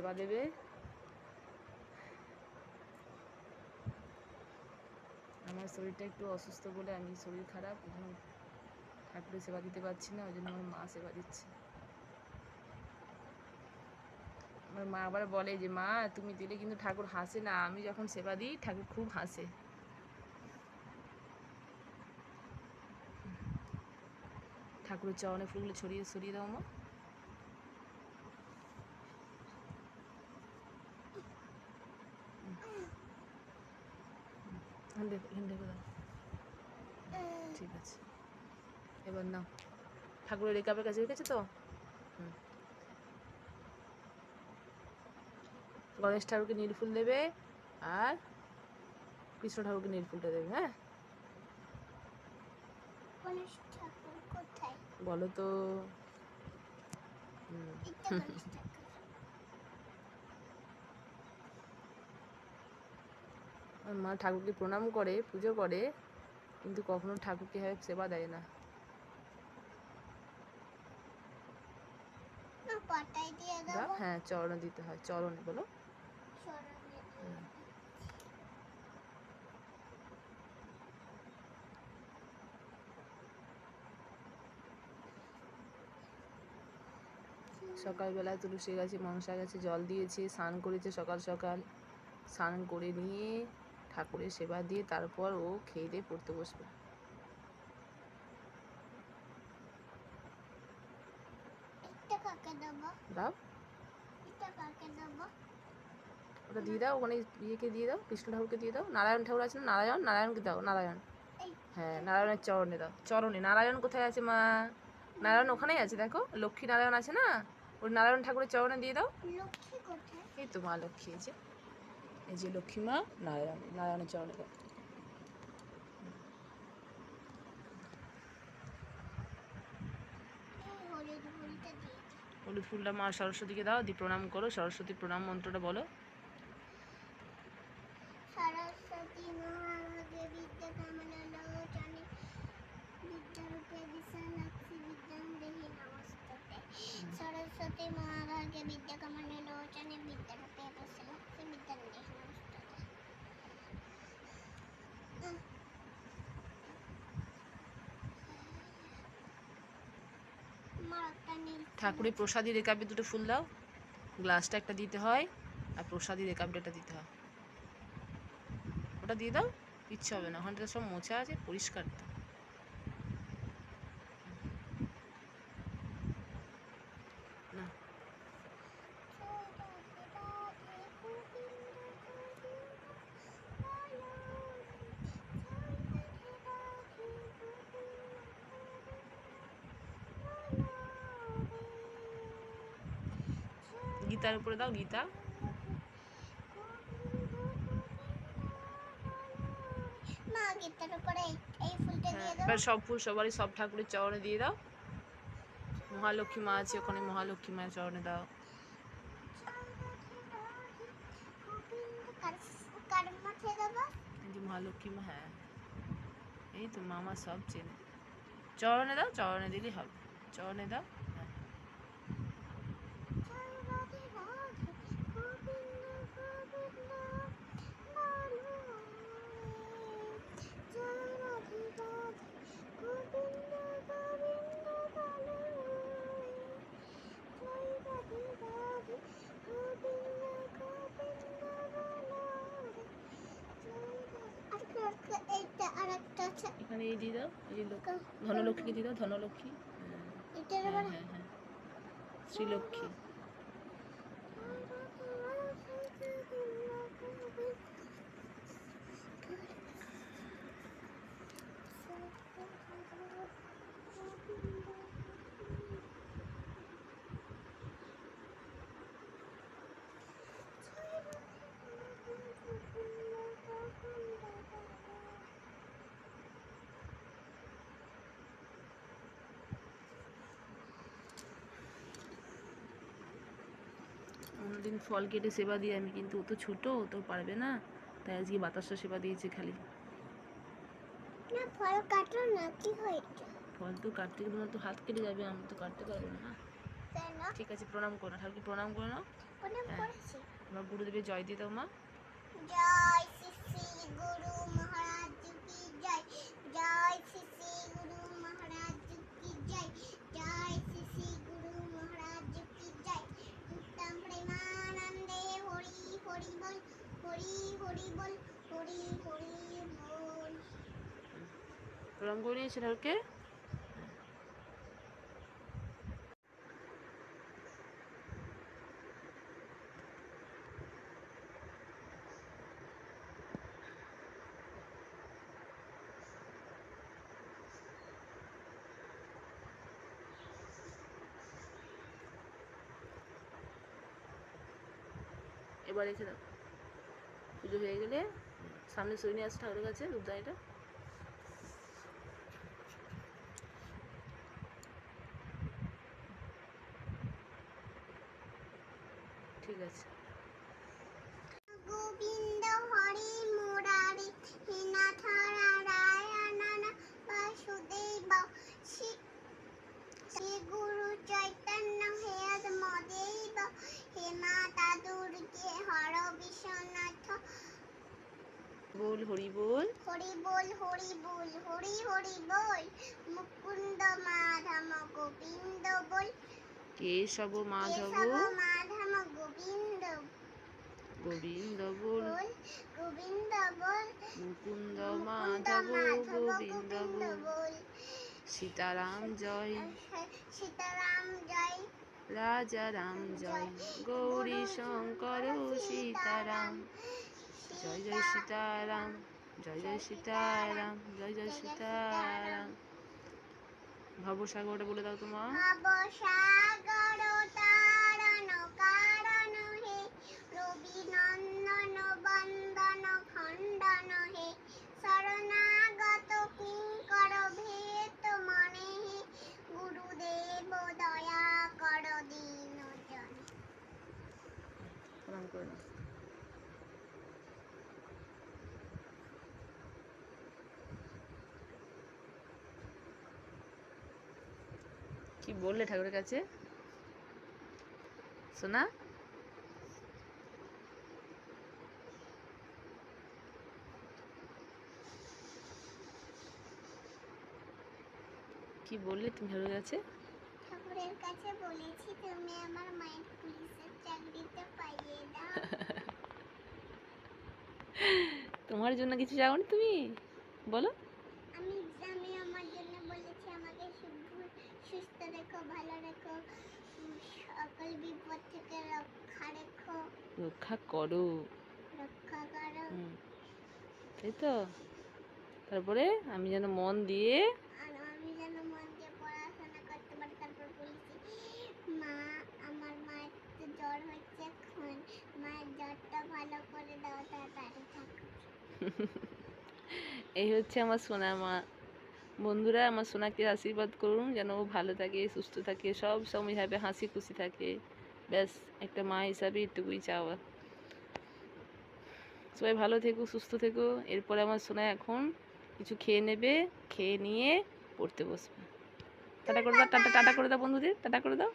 সেবা দেবে। আমার শরীরটা একটু অসুস্থ বলে আমি শরীর খারাপ ওখানে ঠাকুরের সেবা দিতে পারছি না ওই জন্য আমার মা সেবা দিচ্ছে। আমার মা আবার বলে যে, মা, তুমি দিলে কিন্তু ঠাকুর হাসে না। আমি যখন সেবা দিই, ঠাকুর খুব হাসে। ঠাকুরের চরণে ফুলগুলো ছড়িয়ে ছড়িয়ে দাও মা। এখানে দেখো এখানে দেখো দাও। ঠিক আছে। এবার নাও। ঠাকুরের রেকাপের কাছে রেখেছে তো। গণেশ ঠাকুরকে নীলফুল দেবে আর কৃষ্ণ ঠাকুরকে নীলফুলটা দেবে হ্যাঁ? বলো তো। হুম। এটা গণেশ ঠাকুর আমার মা ঠাকুরকে প্রণাম করে পুজো করে কিন্তু কখনো ঠাকুরকে সেবা দেয় না। হ্যাঁ চরণে দিতে হয় চরণে বলো। সকালবেলা তুলসী গাছে মনসা গাছে জল দিয়েছে স্নান করেছে সকাল সকাল। স্নান করে নিয়ে ঠাকুরের সেবা দিয়ে তারপর ও খেয়ে দিয়ে পড়তে বসবে। দাও। ওটা দিয়ে দাও ওখানে ইয়েকে দিয়ে দাও কৃষ্ণ ঠাকুরকে দিয়ে দাও। নারায়ণ ঠাকুর আছে না? নারায়ণ? নারায়ণকে দাও নারায়ণ। হ্যাঁ নারায়ণের চরণে দাও। চরণে। নারায়ণ কোথায় আছে মা? নারায়ণ ওখানেই আছে দেখো। লক্ষ্মী নারায়ণ আছে না? ওই নারায়ণ ঠাকুরের চরণে দিয়ে দাও। এই তো মা লক্ষ্মী যে। এই যে লক্ষ্মী মা নারায়ণ নারায়ণের চরণে হলুদ ফুলটা দিয়ে দিই। হলুদ ফুলটা মা সরস্বতীকে দাও দিয়ে প্রণাম করো সরস্বতী প্রণাম মন্ত্রটা বলো সরস্বতী মহাভাগে বিদ্যা কামনা লোচনে বিদ্যারূপে বিশালাক্ষী বিদ্যাং দেহি নমস্তুতে সরস্বতী মহাভাগে বিদ্যা কামনা লোচনে বিদ্যারূপে বিশালাক্ষী ঠাকুরের প্রসাদী রেকাপে দুটো ফুল দাও। গ্লাসটা একটা দিতে হয় আর প্রসাদী একটা দিতে হয়। ওটা দিয়ে দাও ইচ্ছে হবে না। ওখানটা সব মোছা আছে, পরিষ্কার গীতার উপরে দাও গীতা হ্যাঁ দিয়ে দাও। এবার সব ফুল সবারই সব ঠাকুরের চরণে দিয়ে দাও। মহালক্ষ্মী মা আছে ওখানে মহালক্ষ্মী মায়ের চরণে দাও। মহালক্ষ্মী মা হ্যাঁ। এই তো মামা সব চেনে। চরণে দাও চরণে দিলেই হবে। চরণে দাও। এখানে এই দিয়ে দাও এই ধনলক্ষ্মীকে দিয়ে দাও ধনলক্ষ্মী। হ্যাঁ হ্যাঁ হ্যাঁ। শ্রীলক্ষ্মী। অন্যদিন ফল কেটে সেবা দিই আমি কিন্তু ও তো ছোটো ও তো পারবে না। তাই আজকে বাতাসা সেবা দিয়েছে খালি। না ফল কাটো না কি হয় ফল তো কাটতে গেলে তো হাত কেটে যাবে আমি তো কাটতে পারব না। ঠিক আছে প্রণাম করো ঠাকুরকে প্রণাম করে নাও। হ্যাঁ। করেছি। গুরুদেবের জয় দিয়ে দাও মা। জয় শ্রী গুরু মহারাজ কি প্রণাম করে নিয়েছে ঠাকুরকে এবার রেখে দাও পুজো হয়ে গেলে সামনে সই নিয়ে আসে ঠাকুরের কাছে, রূপদানিটা। আছে গোবিন্দ হরি মুরারি হেনাথ নারায়ণ বাসুদেব শ্রী শ্রী গুরু চৈতন্য হে মদেব হে মাতা দুর্গে হর বিশ্বনাথ। বল হরি বল। হরি বল হরি বল হরি হরি বল মুকুন্দ মাধব গোবিন্দ বল। কেশব মাধব গোবিন্দ বল গোবিন্দ বল মুকুন্দ মাধব গোবিন্দ বল বল সীতারাম জয়। সীতারাম জয়। রাজা রাম জয়। গৌরী শঙ্কর সীতারাম। জয় জয় সীতারাম। জয় জয় সীতারাম। জয় জয় সীতারাম। ভবসাগরটা বলে দাও তোমার। ভবসাগর কি বললে ঠাকুরের কাছে? সোনা? কি বললে তুমি ঠাকুরের কাছে? ঠাকুরের কাছে বলেছি তুমি আমার মায়ের পুলিশের তোমার জন্য কিছু চাও তুমি? বলো। আমি আমি আমার জন্য বলেছি আমাকে সুস্থ রেখো ভালো রেখো সকল বিপদ থেকে রক্ষা রেখো। রক্ষা করো। রক্ষা করো। হুম তাই তো? তারপরে আমি যেন মন দিয়ে আর আমি যেন মন দিয়ে পড়াশোনা করতে পারি তারপর বলেছি মা আমার মায়ের তো জ্বর হচ্ছে এখন মায়ের জ্বরটা ভালো করে দাও তাড়াতাড়ি থাকো এই হচ্ছে আমার সোনা মা। বন্ধুরা, আমার সোনাকে আশীর্বাদ করুন, যেন ও ভালো থাকে, সুস্থ থাকে, সব সময় ভাবে হাসি খুশি থাকে। ব্যাস, একটা মা হিসাবে এটুকুই চাওয়া। সবাই ভালো থেকো, সুস্থ থেকো। এরপরে আমার সোনা এখন কিছু খেয়ে নেবে, খেয়ে নিয়ে পড়তে বসবে। টাটা করে দাও, টাটা টাটা করে দাও বন্ধুদের, টাটা করে দাও।